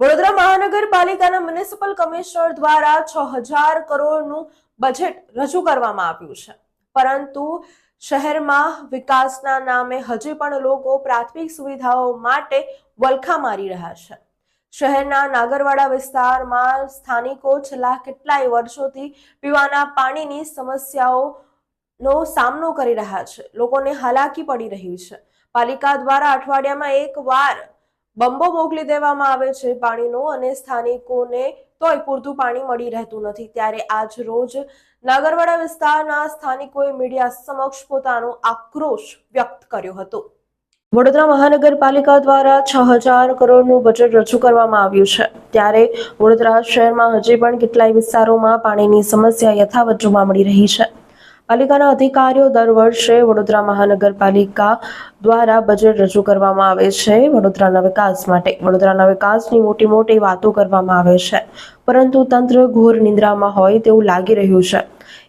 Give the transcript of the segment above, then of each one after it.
વડોદરા મહાનગરપાલિકાના municipal commissioner દ્વારા છ હજાર કરોડનું બજેટ રજૂ કરવામાં આવ્યું છે. પરંતુ શહેરમાં વિકાસના નામે હજી પણ લોકો પ્રાથમિક સુવિધાઓ માટે વલખા મારી રહ્યા છે. શહેરના નાગરવાડા વિસ્તારમાં સ્થાનિકો છેલ્લા કેટલાય વર્ષોથી પીવાના પાણીની સમસ્યાઓનો સામનો કરી રહ્યા છે. લોકોને હાલાકી પડી રહી છે. પાલિકા દ્વારા અઠવાડિયામાં એક વાર બંબો મોકલી દેવામાં આવે છે પાણીનો અને સ્થાનિકોને તોય પૂરતું પાણી મળી રહેતું નથી. ત્યારે આજ રોજ નાગરવાડા વિસ્તારના સ્થાનિકોએ મીડિયા સમક્ષ પોતાનો આક્રોશ વ્યક્ત કર્યો હતો. વડોદરા મહાનગરપાલિકા દ્વારા છ હજાર કરોડનું બજેટ રજૂ કરવામાં આવ્યું છે. ત્યારે વડોદરા શહેરમાં હજી પણ કેટલાય વિસ્તારોમાં પાણીની સમસ્યા યથાવત જોવા મળી રહી છે. પાલિકાના અધિકારીઓ દર વર્ષે વડોદરા મહાનગરપાલિકા દ્વારા બજેટ રજૂ કરવામાં આવે છે. વડોદરાના વિકાસ માટે વડોદરાના વિકાસની મોટી મોટી વાતો કરવામાં આવે છે. પરંતુ તંત્ર ઘોર નિંદ્રામાં હોય તેવું લાગી રહ્યું છે.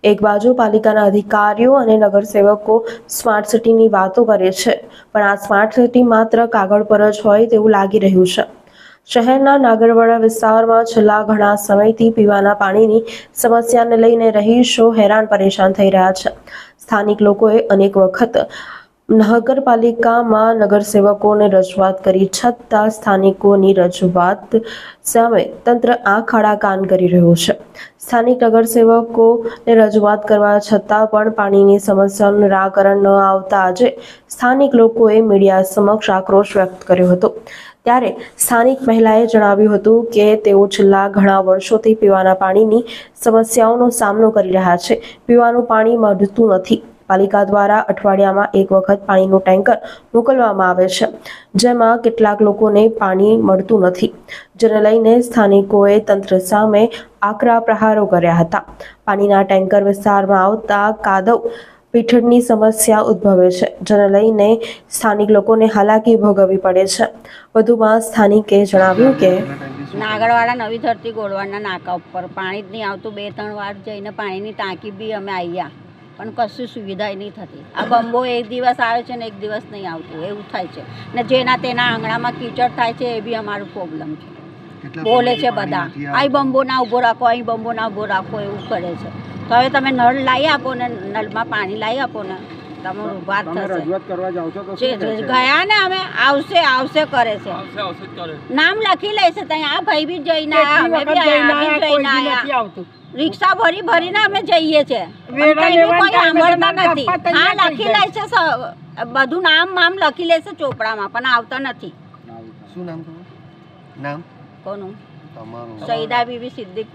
એક બાજુ પાલિકાના અધિકારીઓ અને નગરસેવકો સ્માર્ટ સિટીની વાતો કરે છે. પણ આ સ્માર્ટ સિટી માત્ર કાગળ પર જ હોય તેવું લાગી રહ્યું છે. શહેરના નાગરવાડા વિસ્તારમાં છેલ્લા ઘણા સમયથી પીવાના પાણીની સમસ્યાને લઈને રહીશો હેરાન પરેશાન થઈ રહ્યા છે. સ્થાનિક લોકોએ અનેક વખત નગરપાલિકામાં નગરસેવકોને રજૂઆત કરી, છતાં સ્થાનિકોની રજૂઆત સામે તંત્ર આંખ આડા કાન કરી રહ્યું છે. સ્થાનિક નગરસેવકોને રજૂઆત કરવા છતાં પણ પાણીની સમસ્યાનું નિરાકરણ ન આવતા આજે સ્થાનિક લોકોએ મીડિયા સમક્ષ આક્રોશ વ્યક્ત કર્યો હતો. ત્યારે સ્થાનિક મહિલાએ જણાવ્યું હતું કે તેઓ છેલ્લા ઘણા વર્ષોથી પીવાના પાણીની સમસ્યાઓનો સામનો કરી રહ્યા છે. પીવાનું પાણી મળતું નથી. પાલિકા દ્વારા અઠવાડિયામાં એક વખત પાણીનું ટેન્કર મોકલવામાં આવે છે, જેમાં કેટલાક લોકોને પાણી મળતું નથી. જેને લઈને સ્થાનિકોએ તંત્ર સામે આકરા પ્રહારો કર્યા હતા. પાણીના ટેન્કર વિસ્તારમાં આવતા કાદવ પીઠળની સમસ્યા ઉદ્ભવે છે, જેને લઈને સ્થાનિક લોકોને હાલાકી ભોગવવી પડે છે. વધુમાં સ્થાનિકે જણાવ્યું કે નાગરવાડા નવી ધરતી ગોળવાડના નાકા ઉપર. પાણી જ નહીં આવતું. બે ત્રણ વાર જઈને પાણીની ટાંકી બી અમે આવ્યા પણ કશું સુવિધા નહીં થતી. આ બંબો એક દિવસ આવે છે ને એક દિવસ નહીં આવતું એવું થાય છે. ને જેના તેના આંગણામાં કીચડ થાય છે એ બી અમારું પ્રોબ્લેમ છે. બોલે છે બધા અહીં બંબો ના ઊભો રાખો અહીં બંબો ના ઊભો રાખો એવું કરે છે. તો હવે તમે નળ લાવી આપો ને નળમાં પાણી લાવી આપો ને. તમારું ઉભાર થશે. રજૂઆત કરવા છો તો? ગયા ને અમે આવશે આવશે કરે છે. નામ લખી લેશે ત્યાં. આ ભાઈ બી જઈને આવ્યા રિક્ષા ભરી ભરીને અમે જઈએ છે. પણ કોઈ સાંભળતા નથી. હા લખી લેશે સ- બધું નામ નામ લખી લેશે ચોપડામાં પણ આવતા નથી. શું નામ નામ? કોનું? તમારું. સૈદા બીબી સિદ્દીક